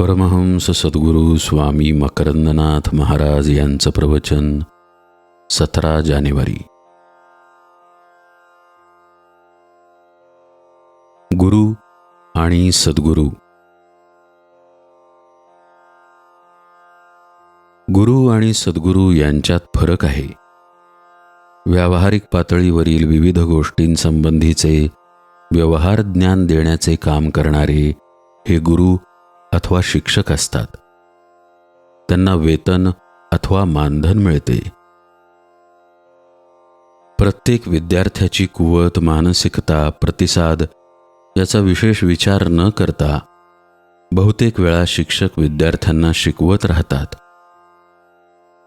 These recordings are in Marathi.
परमहंस सद्गुरू स्वामी मकरंदनाथ महाराज यांचं प्रवचन सतरा जानेवारी. गुरु आणि सद्गुरू. गुरु आणि सद्गुरू यांच्यात फरक आहे. व्यावहारिक पातळीवरील विविध गोष्टींसंबंधीचे व्यवहार ज्ञान देण्याचे काम करणारे हे गुरु अथवा शिक्षक असतात. त्यांना वेतन अथवा मानधन मिळते. प्रत्येक विद्यार्थ्याची कुवत मानसिकता प्रतिसाद याचा विशेष विचार न करता बहुतेक वेळा शिक्षक विद्यार्थ्यांना शिकवत राहतात.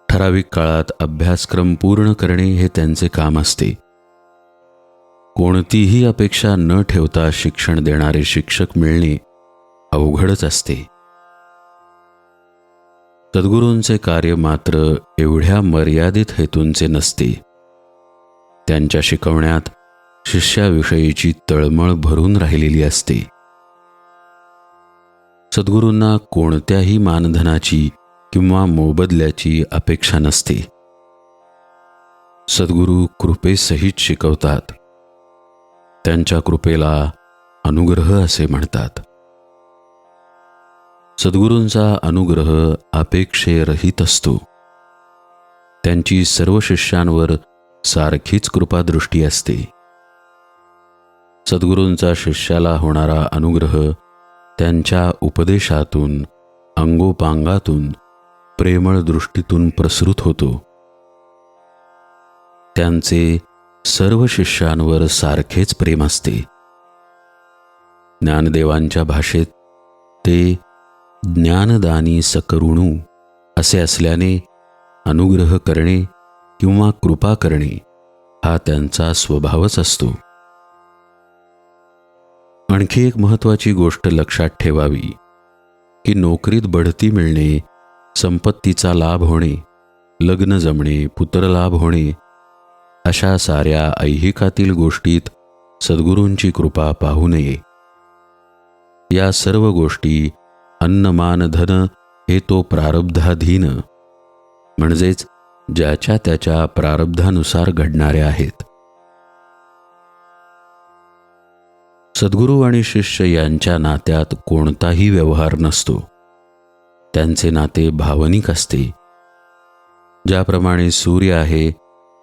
ठराविक काळात अभ्यासक्रम पूर्ण करणे हे त्यांचे काम असते. कोणतीही अपेक्षा न ठेवता शिक्षण देणारे शिक्षक मिळणे अवघडच असते. सद्गुरूंचे कार्य मात्र एवढ्या मर्यादित हेतूंचे नसते. त्यांच्या शिकवण्यात शिष्याविषयीची तळमळ भरून राहिलेली असते. सद्गुरूंना कोणत्याही मानधनाची किंवा मोबदल्याची अपेक्षा नसते. सद्गुरू कृपेसहित शिकवतात. त्यांच्या कृपेला अनुग्रह असे म्हणतात. सद्गुरूंचा अनुग्रह अपेक्षेरहित असतो त्यांची सर्व शिष्यांवर सारखीच कृपादृष्टी असते. सद्गुरूंचा शिष्याला होणारा अनुग्रह त्यांच्या उपदेशातून अंगोपांगातून प्रेमळ दृष्टीतून प्रसृत होतो. त्यांचे सर्व शिष्यांवर सारखेच प्रेम असते. ज्ञानदेवांच्या भाषेत ते ज्ञानदानी सकरुणू असे असल्याने अनुग्रह करणे किंवा कृपा करणे हा त्यांचा स्वभावच असतो. आणखी एक महत्त्वाची गोष्ट लक्षात ठेवावी की नोकरीत बढती मिळणे संपत्तीचा लाभ होणे लग्न जमणे पुत्रलाभ होणे अशा साऱ्या ऐहिकातील गोष्टीत सद्गुरूंची कृपा पाहू नये. या सर्व गोष्टी अन्न धन हे तो प्रारब्धाधीन. म्हणजेच ज्याच्या त्याच्या प्रारब्धानुसार घडणाऱ्या आहेत. सद्गुरू आणि शिष्य यांच्या नात्यात कोणताही व्यवहार नसतो. त्यांचे नाते भावनिक असते. ज्याप्रमाणे सूर्य आहे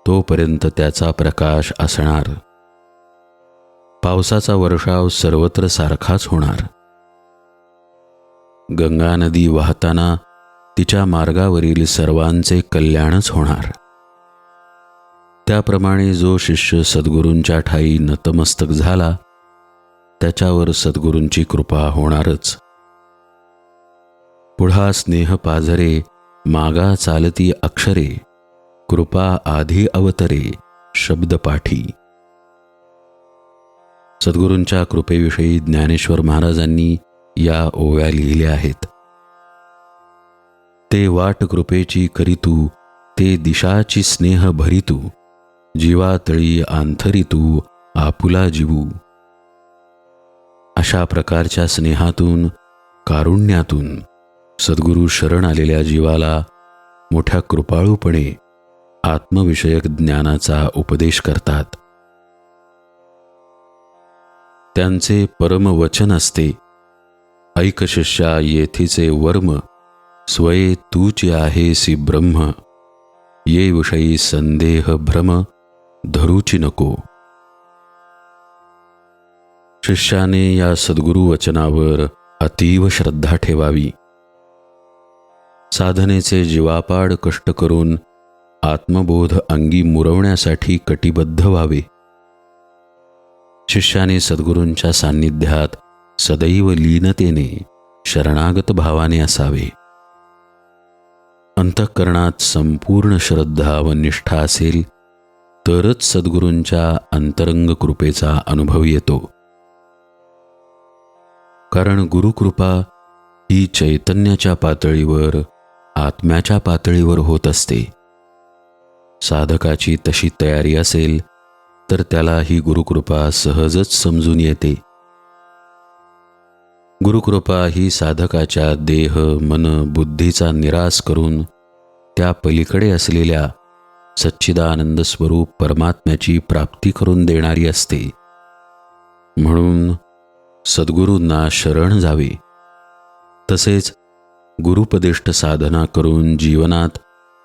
तोपर्यंत त्याचा प्रकाश असणार. पावसाचा वर्षाव सर्वत्र सारखाच होणार. गंगा नदी वाहताना तिच्या मार्गावरील सर्वांचे कल्याणच होणार. त्याप्रमाणे जो शिष्य सद्गुरूंच्या ठाई नतमस्तक झाला त्याच्यावर सद्गुरूंची कृपा होणारच. पुढा स्नेह पाझरे मागा चालती अक्षरे कृपा आधी अवतरे शब्दपाठी सद्गुरूंच्या कृपेविषयी ज्ञानेश्वर महाराजांनी या ओव्या लिहिल्या आहेत. ते वाट कृपेची करीतू ते दिशाची स्नेह भरितू जीवातळी आंथरितू आपुला जीवू. अशा प्रकारच्या स्नेहातून कारुण्यातून सद्गुरू शरण आलेल्या जीवाला मोठ्या कृपाळूपणे आत्मविषयक ज्ञानाचा उपदेश करतात. त्यांचे परमवचन असते. ऐक शिष्या येथीचे वर्म स्वये तूचे आहेसी ब्रह्म. ये विषयी संदेह भ्रम धरूची नको. शिष्याने या सद्गुरु वचनावर अतीव श्रद्धा ठेवावी. साधनेचे जीवापाड कष्ट करून आत्मबोध अंगी मुरवण्यासाठी कटिबद्ध व्हावे. शिष्याने सद्गुरूंच्या सान्निध्यात सदैव लीनतेने शरणागत भावाने असावे. अंतःकरणात संपूर्ण श्रद्धा व निष्ठा असेल तरच सद्गुरूंच्या अंतरंग कृपेचा अनुभव येतो. कारण गुरुकृपा ही चैतन्याच्या पातळीवर आत्म्याच्या पातळीवर होत असते. साधकाची तशी तयारी असेल तर त्याला ही गुरुकृपा सहजच समजून येते. गुरुकृपा ही साधकाच्या देह मन बुद्धीचा निराश करून त्या पलीकडे असलेल्या सच्चिदानंद स्वरूप परमात्म्याची प्राप्ती करून देणारी असते. म्हणून सद्गुरूंना शरण जावे. तसेच गुरुपदिष्ट साधना करून जीवनात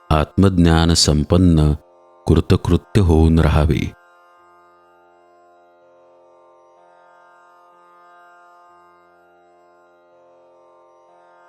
आत्मज्ञान संपन्न कृतकृत्य होऊन राहावे.